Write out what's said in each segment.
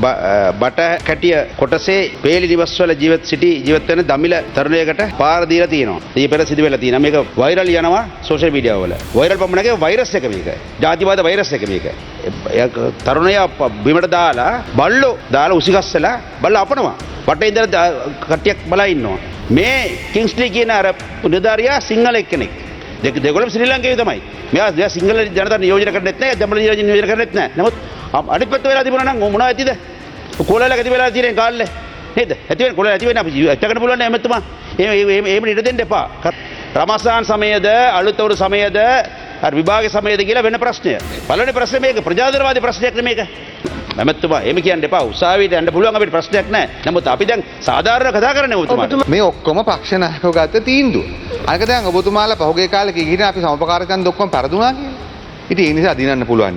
බ- අ, බට කැටිය කොටසේ පේලි නිවස්වල ජීවත් සිටි ජීවත් වෙන දමිළ තරුණයකට පාර දීලා තියෙනවා. ඊ පෙර සිදු වෙලා තියෙනවා. මේක වෛරල් යනවා සෝෂල් මීඩියා වල. වෛරල් පමණක වෛරස් එක මේක. ජාතිවාද වෛරස් එක මේක. එය තරුණයා ප- බිමට දාලා බල්ලෝ දාලා උසිගස්සලා බල්ලා අපනවා. බටේ ඉඳලා දා- කට්ටියක් බලා ඉන්නවා. මේ කිංස්ලි කියන අර නිලධාරියා සිංහල එක්කෙනෙක්. දෙක දෙගොල්ලම ශ්‍රී ලංකාවේ තමයි. මෙයා මෙයා සිංහල ජනතාව නියෝජනය කරන්නෙත් නැහැ, දමල නියෝජනය කරන්නෙත් නැහැ. නමුත් අ- අනිත් පැත්ත වෙලා තිබුණා නම් මොනවා ඇතිද? කොලල ඇති වෙලා තිරෙන් කාල්ල හෙද ඇතිවෙන කොල ඇතිවෙන ඇත්තකට පුලුවන් ඇමතුමා ඒ ඒම නිටදෙන් දෙපා රමසාන් සමයද අලුතවරු සමයද විභාග සමයද කියලා වෙන ප්‍රශ්නය පලන ප්‍රශ්න මේක ප්‍රජාතරවාද ප්‍රශ්නයක් මේක ඇමත්තුමා එම කියන්න එපා උසාවියට යන්න පුළුවන් අපිට ප්‍රශ්නයක් නැහැ. නමුත් අපි දැන් සාධාරණ කතා කරන්නේ ඔබතුමා. මේ ඔක්කොම පක්ෂ නායකව ගත්ත තීන්දුව. අනික දැන් ඔබතුමාලා පහුගිය කාලේ කිහිණ අපි සමපකාරකම් ඔක්කොම පරදුනා කියලා. ඉතින් ඒ නිසා දිනන්න පුළුවන්.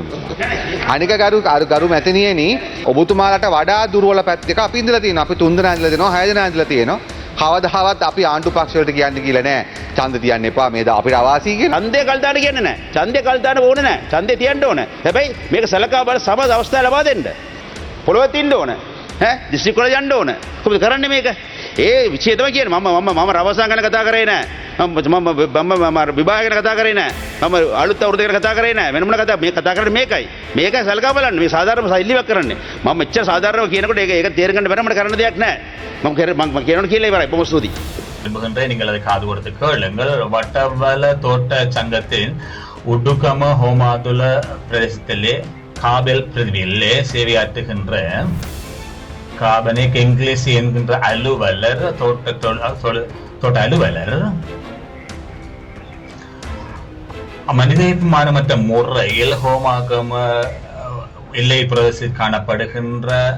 අනික ගරු ගරු ගරු මැතිනියනි ඔබතුමාලට වඩා දුර්වල පැත්ත එක අපි ඉඳලා තියෙනවා. අපි තුන් දෙනා ඉඳලා තියෙනවා, හය දෙනා ඉඳලා තියෙනවා. කවදාවත් අපි ආණ්ඩු පක්ෂ වලට කියන්නේ කියලා නෑ. ඡන්ද තියන්න එපා. මේ දා අපිට අවාසී කියලා. ඡන්දය කල්දාන කියන්නේ නැහැ. ඡන්දය කල්දාන ඕනේ නැහැ. ඡන්දය තියන්න ඕනේ. හැබැයි මේක සලකා බල සමද අවස්ථාව ලබා දෙන්න. පොළොවේ තින්න ඕනේ. ඈ දිස්ත්‍රික් වල යන්න ඕනේ. කොහොමද කරන්නේ මේක? ඒ විෂය තමයි කියන්නේ. මම මම මම රවසන් ගැන කතා කරේ නැහැ. මම මම මම මම විභාග ගැන කතා කරේ නැහැ. මම අලුත් අවුරුදු ගැන කතා කරේ නැහැ. වෙන මොන කතා මේ කතා කරන්නේ මේකයි. මේකයි සලකා බලන්න. මේ සාධාරණ සෛලියක් කරන්නේ. මම මෙච්චර සාධාරණව කියනකොට ඒක ඒක තේරුම් ගන්න බැරි මට කරන්න දෙයක් නැහැ. මම කර- මම මම කියනකොට කියලා ඉවරයි. බොහොම ස්තුතියි. விரும்புகின்ற நீங்கள் அதை காது கொடுத்து கேளுங்கள் வட்டவல தோட்ட சங்கத்தின் உடுகம ஹோமாதுல பிரதேசத்திலே காபெல் பிரதிவிலே சேவையாற்றுகின்ற காபனிக் இங்கிலீஷ் என்கின்ற அலுவலர் தோட்ட தொழில் தொழில் தோட்ட அலுவலர் மனிதாபிமானமற்ற முறையில் ஹோமாகம எல்லை பிரதேசத்தில் காணப்படுகின்ற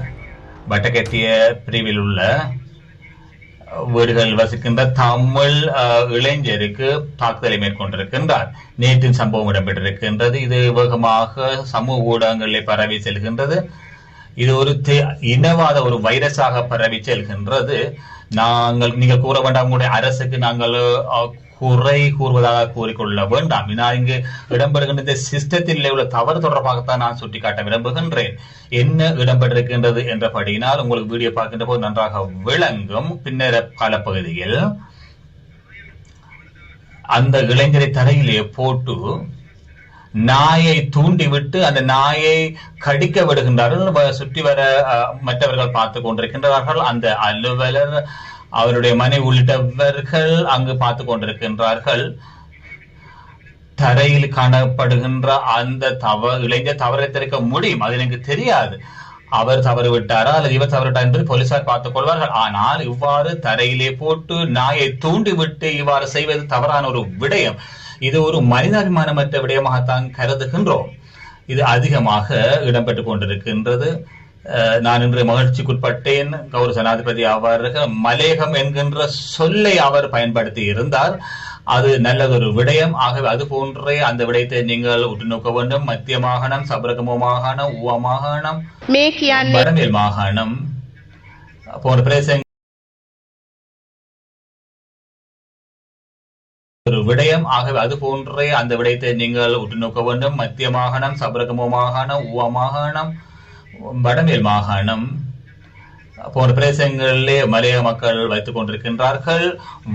வட்டக்கட்டிய பிரிவில் உள்ள வீடுகள் வசிக்கின்ற தமிழ் இளைஞருக்கு தாக்குதலை மேற்கொண்டிருக்கின்றார். நேற்றின் சம்பவம் இடம்பெற்றிருக்கின்றது. இது வேகமாக சமூக ஊடகங்களில் பரவி செல்கின்றது. இது ஒரு தே- இனவாத ஒரு வைரஸாக பரவி செல்கின்றது. நாங்கள் நீங்கள் கூற வேண்டாம் உங்களுடைய அரசுக்கு நாங்கள் அஹ், குறை கூறுவதாக கூறிக்கொள்ள வேண்டாம். நான் இங்கு இடம்பெறுகின்ற இந்த சிஸ்டத்தில் உள்ள தவறு தொடர்பாகத்தான் நான் சுட்டிக்காட்ட விரும்புகின்றேன். என்ன இடம்பெற்றிருக்கின்றது என்றபடியினால் உங்களுக்கு வீடியோ பார்க்கின்ற போது நன்றாக விளங்கும். பின்னர காலப்பகுதியில் அந்த இளைஞரை தரையிலே போட்டு நாயை தூண்டிவிட்டு அந்த நாயை கடிக்க விடுகின்றார்கள். சுற்றி வர அஹ், மற்றவர்கள் பார்த்து கொண்டிருக்கின்றார்கள். அந்த அலுவலர் அவருடைய மனைவி உள்ளிட்டவர்கள் அங்கு பார்த்து கொண்டிருக்கின்றார்கள். தரையில் காணப்படுகின்ற அந்த தவ இளைஞர் தவறை திறக்க முடியும். அது எனக்கு தெரியாது. அவர் தவறு விட்டாரா? அல்லது இவர் தவறு விட்டார் என்பது போலீசார் பார்த்துக் கொள்வார்கள். ஆனால் இவ்வாறு தரையிலே போட்டு நாயை தூண்டி விட்டு இவ்வாறு செய்வது தவறான ஒரு விடயம். இது ஒரு மனிதாபிமானமற்ற விடயமாகத்தான் கருதுகின்றோம். இது அதிகமாக இடம்பெற்றுக் கொண்டிருக்கின்றது. நான் இன்று மகிழ்ச்சிக்குட்பட்டேன். கௌரவ சனாதிபதி அவர்கள் மலேகம் என்கின்ற சொல்லை அவர் பயன்படுத்தி இருந்தார். அது நல்லதொரு விடயம். ஆகவே அது போன்றே அந்த விடயத்தை நீங்கள் உற்றுநோக்க வேண்டும். மத்திய மாகாணம் சபரகமோ மாகாணம் உவ மாகாணம் வடமேல் மாகாணம் போன்ற பிரதேசங்கள் விடயம். ஆகவே அது போன்றே அந்த விடயத்தை நீங்கள் உற்று நோக்க வேண்டும். மத்திய மாகாணம் சபரகமோ மாகாணம் ஊவா மாகாணம் வடமேல் மாகாணம் போன்ற பிரதேசங்களிலே மலைய மக்கள் வைத்துக் கொண்டிருக்கின்றார்கள்.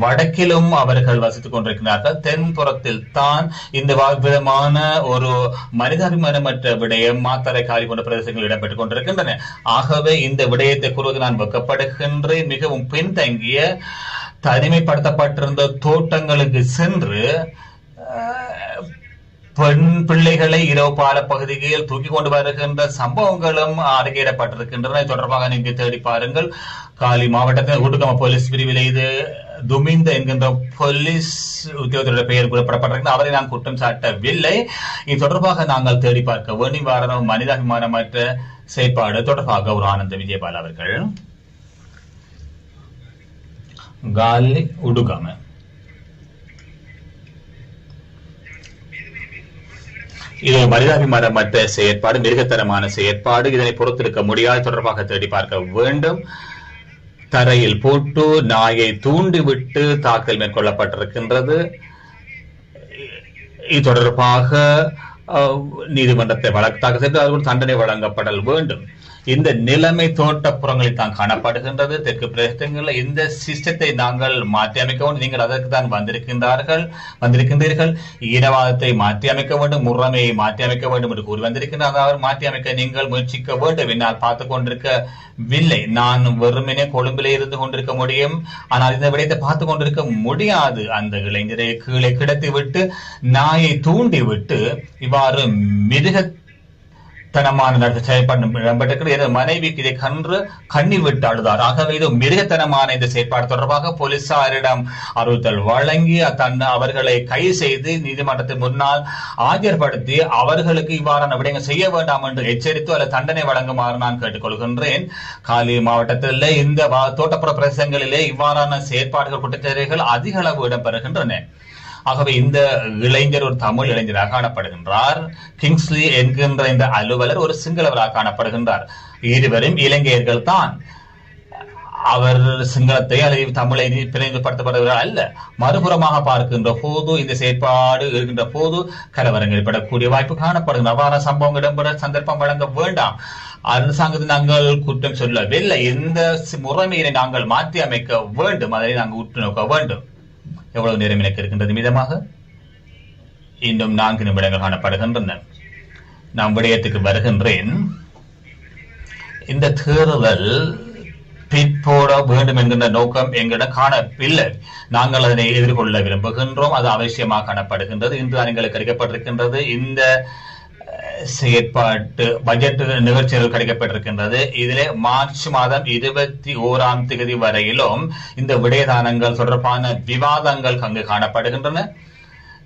வடக்கிலும் அவர்கள் வசித்துக் கொண்டிருக்கிறார்கள் தென்புறத்தில் தான் இந்த விதமான ஒரு மனிதாபிமானமற்ற விடயம் மாத்தரை காரி போன்ற பிரதேசங்கள் இடம்பெற்றுக் கொண்டிருக்கின்றன. ஆகவே இந்த விடயத்தை கூறுவது நான் வெட்கப்படுகின்றேன் மிகவும் பின்தங்கிய தனிமைப்படுத்தப்பட்டிருந்த தோட்டங்களுக்கு சென்று பெண் பிள்ளைகளை இரவு பால பகுதியில் தூக்கி கொண்டு வருகின்ற சம்பவங்களும் அறிக்கையிடப்பட்டிருக்கின்றன தொடர்பாக நீங்கள் தேடி பாருங்கள். காலி மாவட்டத்தில் ஊட்டுக்கம போலீஸ் பிரிவில் இது துமிந்த என்கின்ற போலீஸ் உத்தியோகத்தோட பெயர் குறிப்பிடப்பட்டிருக்கிறது. அவரை நான் குற்றம் சாட்டவில்லை. இது தொடர்பாக நாங்கள் தேடி பார்க்க வேண்டும் வாரணம் மனிதாபிமானமற்ற செயற்பாடு தொடர்பாக ஒரு ஆனந்த விஜயபால் அவர்கள். காலி உடுகம இது ஒரு மனிதாபிமானமற்ற செயற்பாடு மிருகத்தனமான செயற்பாடு இதனை பொறுத்திருக்க முடியாது தொடர்பாக தேடி பார்க்க வேண்டும் தரையில் போட்டு நாயை தூண்டிவிட்டு தாக்கல் மேற்கொள்ளப்பட்டிருக்கின்றது இது தொடர்பாக நீதிமன்றத்தை வழக்கு தாக்கல் செய்து அதற்கு தண்டனை வழங்கப்படல் வேண்டும் இந்த நிலைமை தோட்டப்புறங்களில் தான் காணப்படுகின்றது. தெற்கு பிரதேசங்களில் இந்த சிஸ்டத்தை நாங்கள் மாற்றி அமைக்க வேண்டும். நீங்கள் அதற்கு தான் வந்திருக்கின்றார்கள் வந்திருக்கின்றீர்கள். ஈனவாதத்தை மாற்றி அமைக்க வேண்டும் முறைமையை மாற்றி அமைக்க வேண்டும் என்று கூறி வந்திருக்கின்றார். அதாவது மாற்றி அமைக்க நீங்கள் முயற்சிக்க வேண்டும் என்னால் பார்த்து கொண்டிருக்கவில்லை. நான் வெறுமனே கொழும்பிலே இருந்து கொண்டிருக்க முடியும். ஆனால் இந்த விடயத்தை பார்த்து கொண்டிருக்க முடியாது. அந்த இளைஞரை கீழே கிடத்தி விட்டு நாயை தூண்டி விட்டு இவ்வாறு மிருக தனமான செயல்பாடு இடம்பெற்றிருக்கிறது. எனது மனைவிக்கு இதை கன்று கண்ணீர் விட்டு அழுதார். ஆகவே இது மிருகத்தனமான இந்த செயற்பாடு தொடர்பாக போலீசாரிடம் அறிவுறுத்தல் வழங்கி தன் அவர்களை கைது செய்து நீதிமன்றத்தின் முன்னால் ஆஜர்படுத்தி அவர்களுக்கு இவ்வாறான விடயங்கள் செய்ய வேண்டாம் என்று எச்சரித்து அல்லது தண்டனை வழங்குமாறு நான் கேட்டுக்கொள்கின்றேன். காலி மாவட்டத்தில் இந்த தோட்டப்புற பிரதேசங்களிலே இவ்வாறான செயற்பாடுகள் குற்றச்செயல்கள் அதிக அளவு இடம்பெறுகின்றன. ஆகவே இந்த இளைஞர் ஒரு தமிழ் இளைஞராக காணப்படுகின்றார். கிங்ஸ்லி என்கின்ற இந்த அலுவலர் ஒரு சிங்களவராக காணப்படுகின்றார். இருவரும் இலங்கையர்கள் தான். அவர் சிங்களத்தை அல்லது தமிழை பிரதிநிதிப்படுத்தப்படுகிறார் அல்ல. மறுபுறமாக பார்க்கின்ற போது இந்த செயற்பாடு இருக்கின்ற போது கலவரங்கள் ஏற்படக்கூடிய வாய்ப்பு காணப்படுகின்ற அவ்வாறு சம்பவம் இடம்பெற சந்தர்ப்பம் வழங்க வேண்டாம். அரசாங்கத்தை நாங்கள் குற்றம் சொல்லவில்லை. இந்த சி- முறைமையினை நாங்கள் மாற்றி அமைக்க வேண்டும். அதை நாங்கள் உற்று நோக்க வேண்டும். எவ்வளவு நேரம் எனக்கு இருக்கின்றது மீதமாக? இன்னும் நான்கு நிமிடங்கள் காணப்படுகின்றன. நான் விடயத்துக்கு வருகின்றேன். இந்த தேர்தல் பிற்போட வேண்டும் என்கின்ற நோக்கம் எங்களிடம் காணவில்லை. நாங்கள் அதனை எதிர்கொள்ள விரும்புகின்றோம். அது அவசியமாக காணப்படுகின்றது. இன்று எங்களுக்கு கிடைக்கப்பட்டிருக்கின்றது இந்த செயற்பாட்டு பட்ஜெட் நிகழ்ச்சிகள் கிடைக்கப்பட்டிருக்கின்றது. இதிலே மார்ச் மாதம் இருபத்தி ஓராம் தேதி வரையிலும் இந்த விடயதானங்கள் தொடர்பான விவாதங்கள் அங்கு காணப்படுகின்றன.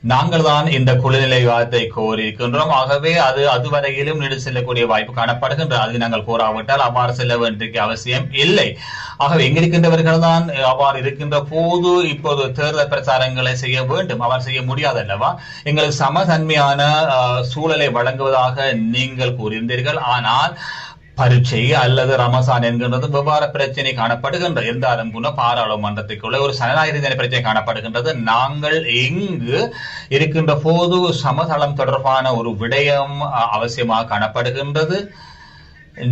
நாங்கள் தான் இந்த குழுநிலை விவாதத்தை கோரியிருக்கின்றோம். ஆகவே அது அதுவரையிலும் நீடு செல்லக்கூடிய வாய்ப்பு காணப்படுகின்றது. அது நாங்கள் கோராவிட்டால் அவ்வாறு செல்ல வேண்டிய அவசியம் இல்லை. ஆகவே எங்கிருக்கின்றவர்கள் தான் அவ்வாறு இருக்கின்ற போது இப்போது தேர்தல் பிரச்சாரங்களை செய்ய வேண்டும். அவர் செய்ய முடியாது அல்லவா? எங்களுக்கு சமதன்மையான அஹ், சூழலை வழங்குவதாக நீங்கள் கூறியிருந்தீர்கள். ஆனால் பரீட்சை அல்லது ரமசான் என்கின்றது வெவ்வேறு பிரச்சனை காணப்படுகின்றது இருந்தாலும் கூட பாராளுமன்றத்துக்குள்ள ஒரு சனநாயக பிரச்சனை காணப்படுகின்றது. நாங்கள் இங்கு இருக்கின்ற போது சமதளம் தொடர்பான ஒரு விடயம் அவசியமாக காணப்படுகின்றது.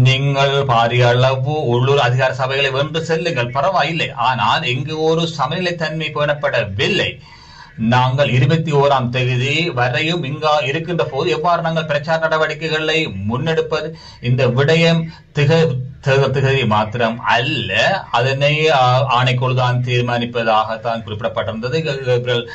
நீங்கள் பாரிய அளவு உள்ளூர் அதிகார சபைகளை வென்று செல்லுங்கள் பரவாயில்லை. ஆனால் இங்கு ஒரு சமநிலைத்தன்மை பேணப்படவில்லை. நாங்கள் இருபத்தி ஓராம் தேதி வரையும் இங்கா இருக்கின்ற போது எவ்வாறு நாங்கள் பிரச்சார நடவடிக்கைகளை முன்னெடுப்பது? இந்த விடயம் திக திகதி மாத்திரம் அல்ல. அதனை ஆ- தான் தீர்மானிப்பதாகத்தான் குறிப்பிடப்பட்டிருந்தது.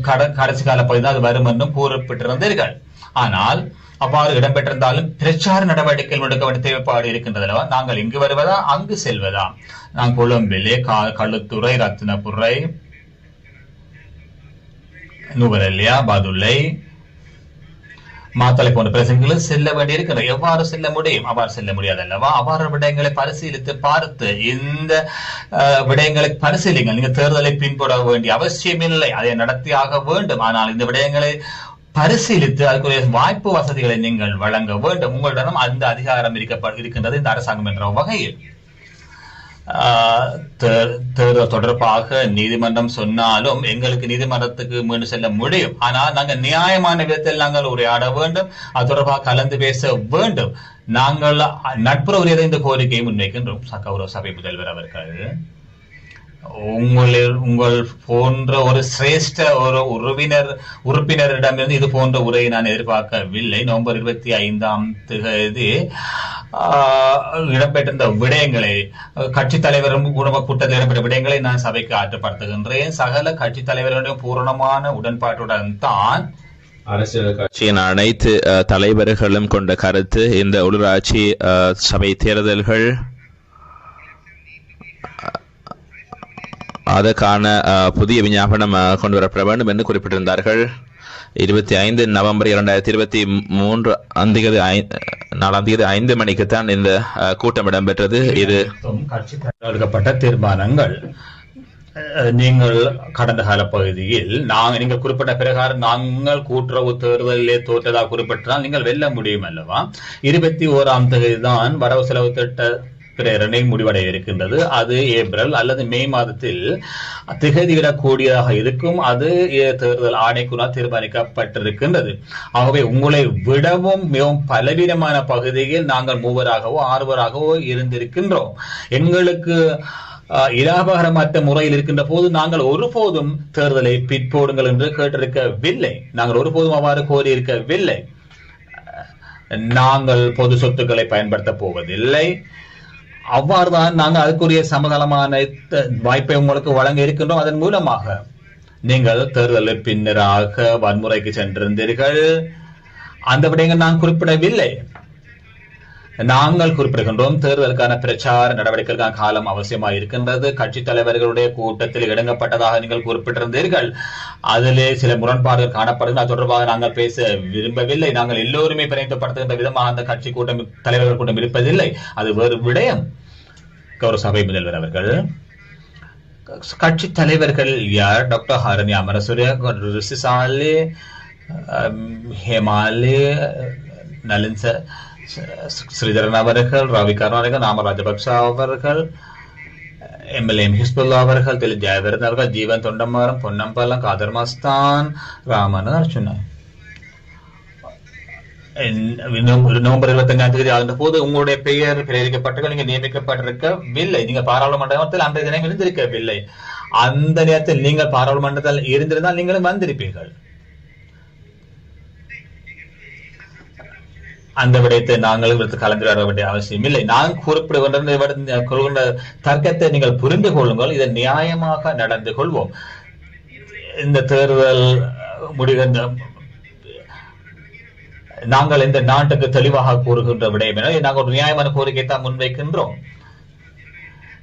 கட- கடைசி கால பகுதி அது வரும் என்றும் கூறப்பட்டிருந்தீர்கள். ஆனால் அவ்வாறு இடம்பெற்றிருந்தாலும் பிரச்சார நடவடிக்கைகள் முடுக்க வேண்டிய தேவைப்பாடு இருக்கின்றது நாங்கள் இங்கு வருவதா? அங்கு செல்வதா? நான் கொழும்பிலே கழுத்துறை ரத்தினபுரை நுவரெல்லியா பாதுல்லை. மாத்தளை போன்ற பிரசங்களில் செல்ல வேண்டியிருக்கிறது எவ்வாறு செல்ல முடியும்? அவ்வாறு செல்ல முடியாது அல்லவா அவ்வாறு விடயங்களை பரிசீலித்து பார்த்து இந்த விடயங்களை பரிசீலிங்கள். நீங்க தேர்தலை பின்பற்ற வேண்டிய அவசியம் இல்லை. அதை நடத்தியாக வேண்டும். ஆனால் இந்த விடயங்களை பரிசீலித்து அதுக்குரிய வாய்ப்பு வசதிகளை நீங்கள் வழங்க வேண்டும். உங்களிடம் அந்த அதிகாரம் இருக்கப்ப இருக்கின்றது இந்த அரசாங்கம் என்ற வகையில். தொடர்பாக நீதிமன்றம் சொன்னாலும் எங்களுக்கு நீதிமன்றத்துக்கு மீண்டும் செல்ல முடியும். ஆனால் நாங்கள் நியாயமான விதத்தில் நாங்கள் உரையாட வேண்டும். அது தொடர்பாக கலந்து பேச வேண்டும். நாங்கள் நட்புறவு ரீதியாக இந்த கோரிக்கையை முன்வைக்கின்றோம். ச- கௌரவ சபை முதல்வர் அவர்கள். உங்களில் உங்கள் போன்ற ஒரு சிரேஷ்ட ஒரு உறவினர் உறுப்பினரிடமிருந்து இது போன்ற உரையை நான் எதிர்பார்க்கவில்லை. நவம்பர் இருபத்தி ஐந்தாம் தேதி இடம்பெற்றிருந்த விடயங்களை கட்சி தலைவரும் குடும்ப கூட்டத்தில் இடம்பெற்ற விடயங்களை நான் சபைக்கு ஆற்றுப்படுத்துகின்றேன். சகல கட்சி தலைவர்களுடைய பூரணமான உடன்பாட்டுடன் தான் அரசியல் கட்சியின் அனைத்து தலைவர்களும் கொண்ட கருத்து இந்த உள்ளூராட்சி சபை தேர்தல்கள் அதற்கான புதிய விஞ்ஞாபனம் கொண்டு வரப்பட வேண்டும் என்று குறிப்பிட்டிருந்தார்கள். இருபத்தி ஐந்து நவம்பர் இரண்டாயிரத்தி இருபத்தி மூன்று அந்திகதி நாலாம் தேதி ஐந்து மணிக்குத்தான் இந்த கூட்டம் இடம்பெற்றது. இது கட்சி எடுக்கப்பட்ட தீர்மானங்கள். நீங்கள் கடந்த கால பகுதியில் நாங்கள் நீங்கள் குறிப்பிட்ட பிரகாரம் நாங்கள் கூட்டுறவு தேர்தலிலே தோற்றதாக குறிப்பிட்டால் நீங்கள் வெல்ல முடியும் அல்லவா? இருபத்தி ஓராம் தேதி தான் வரவு செலவு திட்ட பிரேரணை முடிவடைய இருக்கின்றது அது ஏப்ரல் அல்லது மே மாதத்தில் திகதியிடக்கூடியதாக இருக்கும். அது தேர்தல் ஆணைக்குழால் தீர்மானிக்கப்பட்டிருக்கின்றது. ஆகவே உங்களை விடவும் மிகவும் பலவீனமான பகுதியில் நாங்கள் மூவராகவோ ஆறுவராகவோ இருந்திருக்கின்றோம். எங்களுக்கு அஹ், இலாபகரமற்ற முறையில் இருக்கின்ற போது நாங்கள் ஒருபோதும் தேர்தலை பிற்போடுங்கள் என்று கேட்டிருக்கவில்லை. நாங்கள் ஒருபோதும் அவ்வாறு கோரியிருக்கவில்லை. நாங்கள் பொது சொத்துக்களை பயன்படுத்தப் போவதில்லை. அவ்வாறுதான் நாங்கள் அதுக்குரிய சமதளமான வாய்ப்பை உங்களுக்கு வழங்க இருக்கின்றோம். அதன் மூலமாக நீங்கள் தேர்தலில் பின்னராக வன்முறைக்கு சென்றிருந்தீர்கள். அந்த விடயங்கள் நான் குறிப்பிடவில்லை. நாங்கள் குறிப்பிடுகின்றோம் தேர்தலுக்கான பிரச்சார நடவடிக்கைகளுக்கான காலம் அவசியமாக இருக்கின்றது. கட்சி தலைவர்களுடைய கூட்டத்தில் இடங்கப்பட்டதாக நீங்கள் குறிப்பிட்டிருந்தீர்கள். அதிலே சில முரண்பாடுகள் காணப்படுகிறது அது தொடர்பாக நாங்கள் பேச விரும்பவில்லை. நாங்கள் எல்லோருமே பிணைக்கப்படுத்துகின்ற விதமாக அந்த கட்சி கூட்டம் தலைவர்கள் கூட்டம் இருப்பதில்லை. அது வேறு விடயம். கௌரவ சபை முதல்வர் அவர்கள் கட்சி தலைவர்கள் யார்? டாக்டர் ஹரணி அமரசூரிய ரிசிசாலே ஹேமாலே நலின் சார் ஸ்ரீதரன் அவர்கள் ரவிகரன் அவர்கள் நாம ராஜபக்ச அவர்கள் எம்எல்ஏ ஹிஸ்புல்லா அவர்கள் திரு ஜெயவர்தன் அவர்கள் ஜீவன் தொண்டமாரம் பொன்னம்பலம் காதர் மஸ்தான் ராமன் அர்ச்சுனா நவம்பர் இருபத்தஞ்சாம் தேதி ஆகின்ற போது உங்களுடைய பெயர் பிரேரிக்கப்பட்டிருக்க நீங்க நியமிக்கப்பட்டிருக்கவில்லை நீங்க பாராளுமன்றத்தில் அந்த தினம் இருந்திருக்கவில்லை அந்த நேரத்தில் நீங்கள் பாராளுமன்றத்தில் இருந்திருந்தால் நீங்களும் வந்திருப்பீர்கள் அந்த விடயத்தை நாங்கள் இவருக்கு கலந்துரையாட வேண்டிய அவசியம் இல்லை. நான் குறிப்பிடுகின்ற கூறுகின்ற தர்க்கத்தை நீங்கள் புரிந்து கொள்ளுங்கள். இதை நியாயமாக நடந்து கொள்வோம். இந்த தேர்தல் முடிகின்ற நாங்கள் இந்த நாட்டுக்கு தெளிவாக கூறுகின்ற விடயம் என நாங்கள் ஒரு நியாயமான கோரிக்கை தான் முன்வைக்கின்றோம்.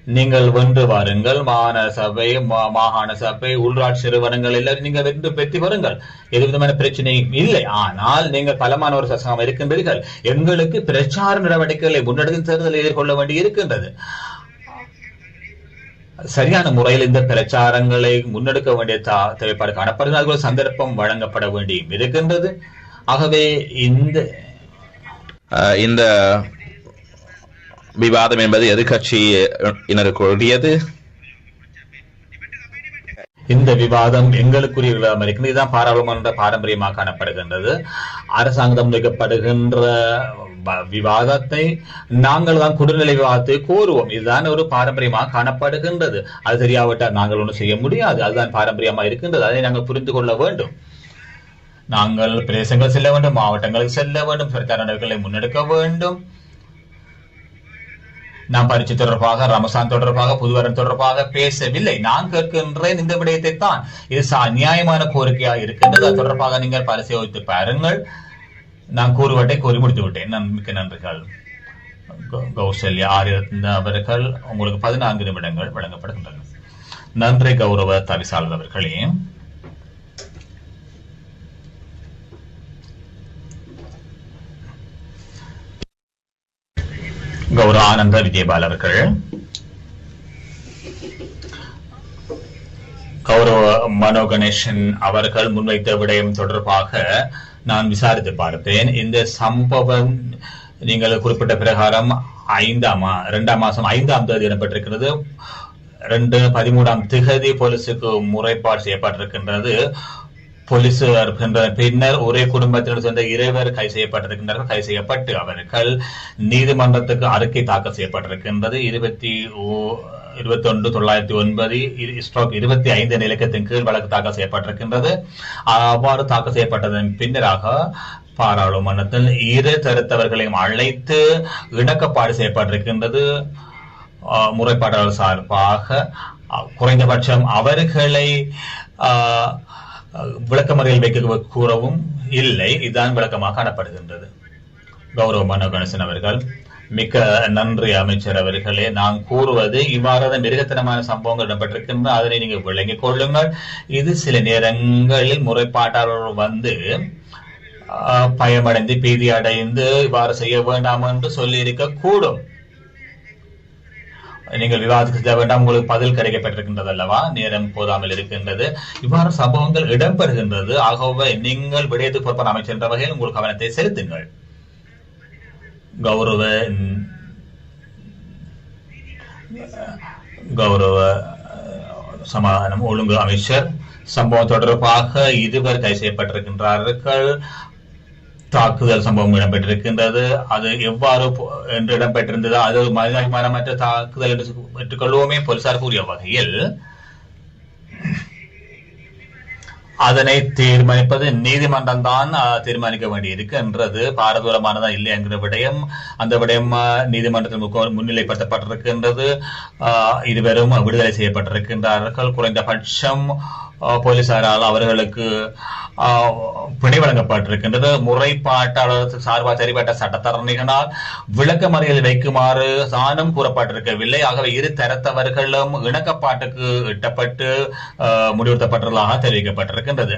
நீங்கள் வென்று வாருங்கள். மாகாண சபை மா- மாகாண சபை உள்ளாட்சி நிறுவனங்கள் எல்லாரும் நீங்கள் வென்று பெற்று வருங்கள். எது விதமான பிரச்சனையும் இல்லை. ஆனால் நீங்கள் பலமான ஒரு சசங்கம் இருக்கின்றீர்கள். எங்களுக்கு பிரச்சார நடவடிக்கைகளை முன்னெடுக்கும் தேர்தலை எதிர்கொள்ள வேண்டி இருக்கின்றது. சரியான முறையில் இந்த பிரச்சாரங்களை முன்னெடுக்க வேண்டிய தா- தேவைப்பாடு காணப்படுகிறது சந்தர்ப்பம் வழங்கப்பட வேண்டியும் இருக்கின்றது. ஆகவே இந்த அஹ், இந்த விவாதம் என்பது எதிர்கட்சியினருக்குரியது இந்த விவாதம் எங்களுக்குரிய விவாதம் இருக்கிறது இதுதான் பாராளுமன்ற பாரம்பரியமாக காணப்படுகின்றது. அரசாங்கம் வைக்கப்படுகின்ற விவாதத்தை நாங்கள் தான் குடிநிலை விவாதத்தை கோருவோம் இதுதான் ஒரு பாரம்பரியமாக காணப்படுகின்றது. அது சரியாவிட்டால் நாங்கள் ஒன்றும் செய்ய முடியாது. அதுதான் பாரம்பரியமாக இருக்கின்றது. அதை நாங்கள் புரிந்து கொள்ள வேண்டும். நாங்கள் பிரதேசங்கள் செல்ல வேண்டும் மாவட்டங்களுக்கு செல்ல வேண்டும் பிரச்சார நடவடிக்கைகளை முன்னெடுக்க வேண்டும். நான் பரிசு தொடர்பாக ரமசான் தொடர்பாக புதுவரன் தொடர்பாக பேசவில்லை. நான் கேட்கின்றேன் இந்த விடயத்தை தான். இது அநியாயமான நியாயமான கோரிக்கையா இருக்கின்றது. அது தொடர்பாக நீங்கள் பரிசோதித்து பாருங்கள். நான் கூறுவட்டை கூறி முடித்து விட்டேன். நன்- மிக்க நன்றிகள். கௌசல்யா ஆரியரத்ன அவர்கள் உங்களுக்கு பதினான்கு நிமிடங்கள் வழங்கப்படுகின்றன. நன்றி கௌரவ தவிசாளர் அவர்களே. கௌரானந்த ஆனந்த விஜயபால் அவர்கள் கௌரவ மனோ கணேசன் அவர்கள் முன்வைத்த விடயம் தொடர்பாக நான் விசாரித்து பார்த்தேன். இந்த சம்பவம் நீங்கள் குறிப்பிட்ட பிரகாரம் ஐந்தாம் மா- இரண்டாம் மாசம் ஐந்தாம் தேதி இடம்பெற்றிருக்கிறது. ரெண்டு பதிமூணாம் திகதி போலீஸுக்கு முறைப்பாடு செய்யப்பட்டிருக்கின்றது. போலீஸ் இருக்கின்ற பின்னர் ஒரே குடும்பத்தினர் சேர்ந்த இருவர் கைது செய்யப்பட்டிருக்கின்றார்கள் கைது செய்யப்பட்டு அவர்கள் நீதிமன்றத்துக்கு அறிக்கை தாக்கல் செய்யப்பட்டிருக்கின்றது. இருபத்தி இருபத்தி ஒன்று தொள்ளாயிரத்தி ஒன்பது ஸ்ட்ரோக் இருபத்தி ஐந்து நிலக்கத்தின் கீழ் வழக்கு தாக்கல் செய்யப்பட்டிருக்கின்றது. அவ்வாறு தாக்கல் செய்யப்பட்டதன் பின்னராக பாராளுமன்றத்தில் இரு தருத்தவர்களையும் அழைத்து இணக்கப்பாடு செய்யப்பட்டிருக்கின்றது. ஆஹ் முறைப்பாட்டாளர் சார்பாக குறைந்தபட்சம் அவர்களை ஆஹ், விளக்கமறையில் வைக்க கூறவும் இல்லை. இதுதான் விளக்கமாக காணப்படுகின்றது. கௌரவ மனோகணேசன் அவர்கள் மிக்க நன்றி அமைச்சர் அவர்களே. நான் கூறுவது இவ்வாறான மிருகத்தனமான சம்பவங்கள் இடம்பெற்றிருக்கின்றன. அதனை நீங்கள் விளங்கிக் கொள்ளுங்கள். இது சில நேரங்களில் முறைப்பாட்டாளர்கள் வந்து பயமடைந்து பீதி அடைந்து இவ்வாறு செய்ய வேண்டாம் என்று சொல்லி இருக்க கூடும். நீங்கள் விவாதத்துக்கு செல்ல வேண்டாம். உங்களுக்கு பதில் கிடைக்கப்பட்டிருக்கின்றது அல்லவா நேரம் போதாமல் இருக்கின்றது. இவ்வாறு சம்பவங்கள் இடம்பெறுகின்றது. ஆகவே நீங்கள் விடயத்துக்கு பொறுப்பான அமைச்சர் என்ற வகையில் உங்கள் கவனத்தை செலுத்துங்கள். கௌரவ கௌரவ சமாதானம் ஒழுங்கு அமைச்சர் சம்பவம் தொடர்பாக இருவர் கைது செய்யப்பட்டிருக்கின்றார்கள். தாக்குதல் சம்பவம் இடம்பெற்றிருக்கின்றது. அது எவ்வாறு என்று இடம்பெற்றிருந்தது அது ஒரு மனிதாபிமானமற்ற தாக்குதல் என்று பெற்றுக்கொள்வோமே போலீசார் கூறிய வகையில் அதனை தீர்மானிப்பது நீதிமன்றம் தான் தீர்மானிக்க வேண்டியிருக்கின்றது. பாரதூரமானதா இல்லை என்கிற விடயம் அந்த விடயம் நீதிமன்றத்தில் முன்னிலைப்படுத்தப்பட்டிருக்கின்றது. இருவரும் விடுதலை செய்யப்பட்டிருக்கின்றார்கள். குறைந்தபட்சம் போலீசாரால் அவர்களுக்கு பிணை வழங்கப்பட்டிருக்கின்றது. முறைப்பாட்டாளர் சார்பாக தெரிவித்த சட்டத்தரணிகளால் விளக்கமறியல் வைக்குமாறு சாணம் கூறப்பட்டிருக்கவில்லை. ஆகவே இரு தரத்தவர்களும் இணக்கப்பாட்டுக்கு இட்டப்பட்டு முடிவுறுத்தப்பட்டுள்ளதாக தெரிவிக்கப்பட்டிருக்கின்றது.